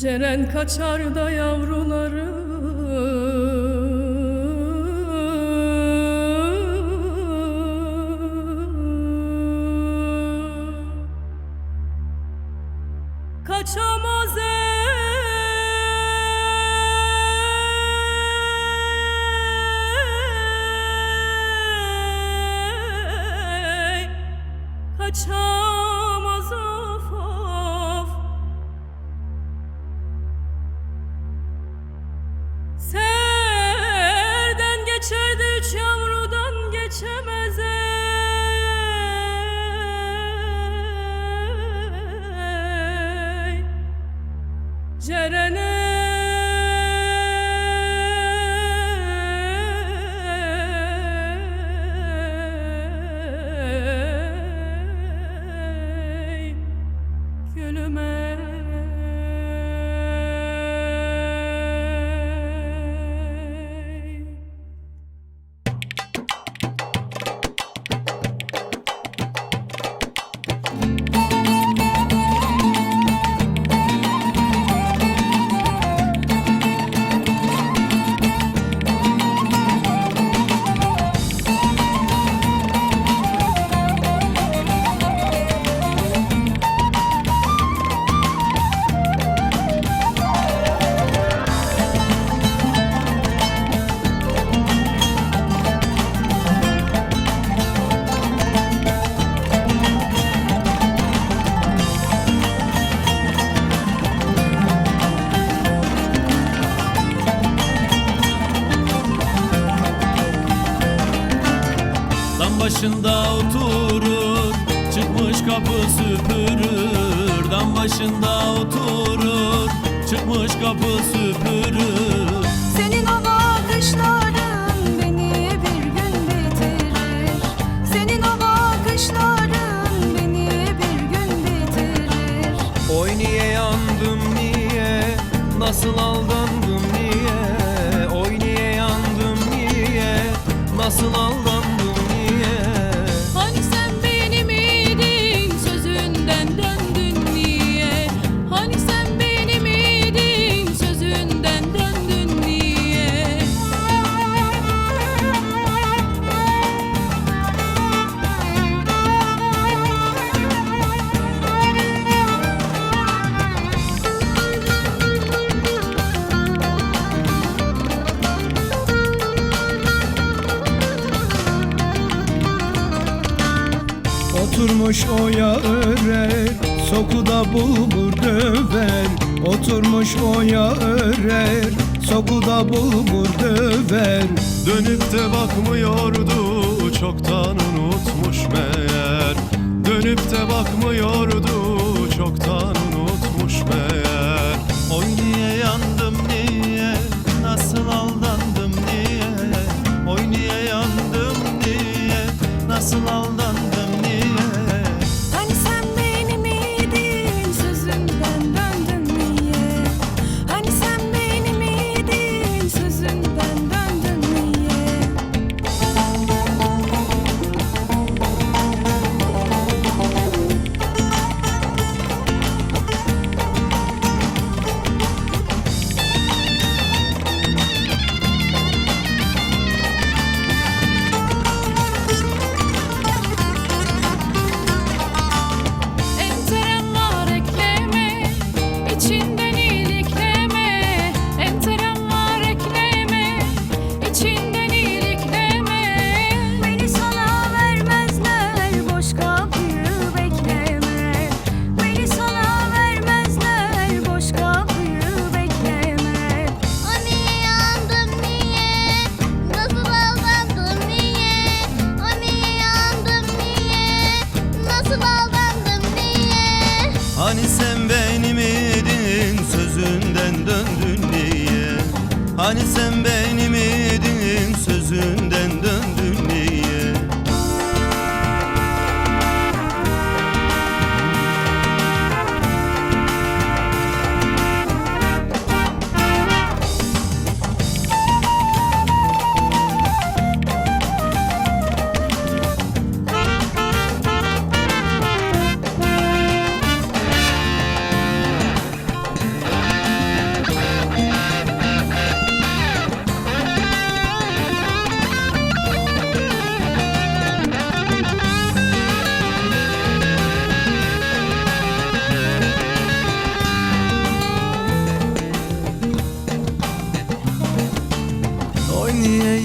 Ceren kaçar da yavruları. Kaçamaz ey. Kaçamaz geçerdi üç yavrudan geçemez ey Cerene başında oturur Çıkmış kapı süpürür. Dam başında oturur Çıkmış kapı süpürür. Senin o bakışların beni bir gün bitirir. Senin o bakışların beni bir gün bitirir. Oy niye yandım niye? Nasıl aldandım niye? Oy niye yandım niye? Nasıl aldandım Oturmuş oya örer, sokuda bulgur döver. Oturmuş oya örer, sokuda bulgur döver. Dönüp de bakmıyordu çoktan unutmuş meğer Dönüp de bakmıyordu çoktan unutmuş meğer Oy niye yandım niye nasıl aldandım niye Oy niye yandım niye nasıl aldandım Hani sen benim idin sözünden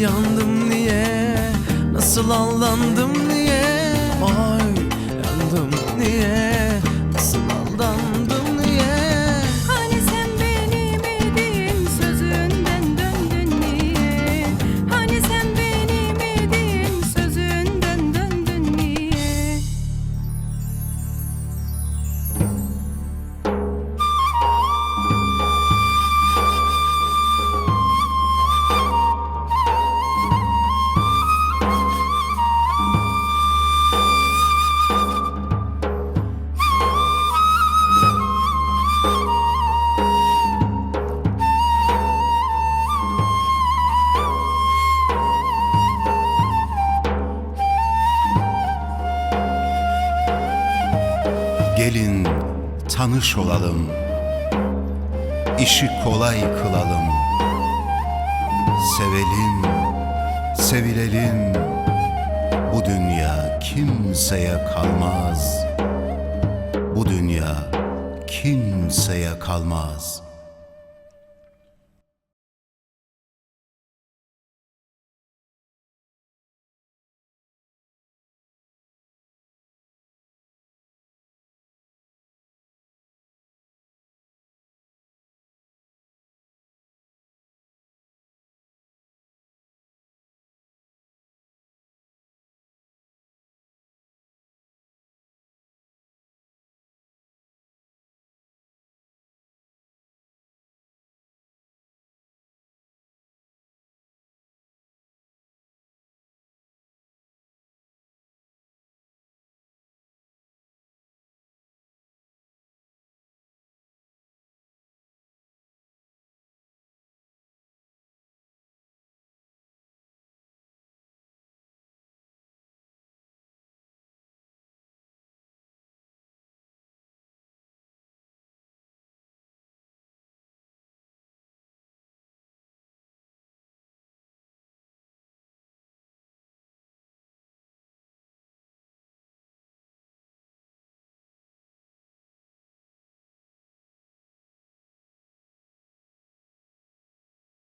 yandım niye? Nasıl aldandım niye? Ay yandım niye tanış olalım. İşi kolay kılalım. Sevelim, sevilelim. Bu dünya kimseye kalmaz. Bu dünya kimseye kalmaz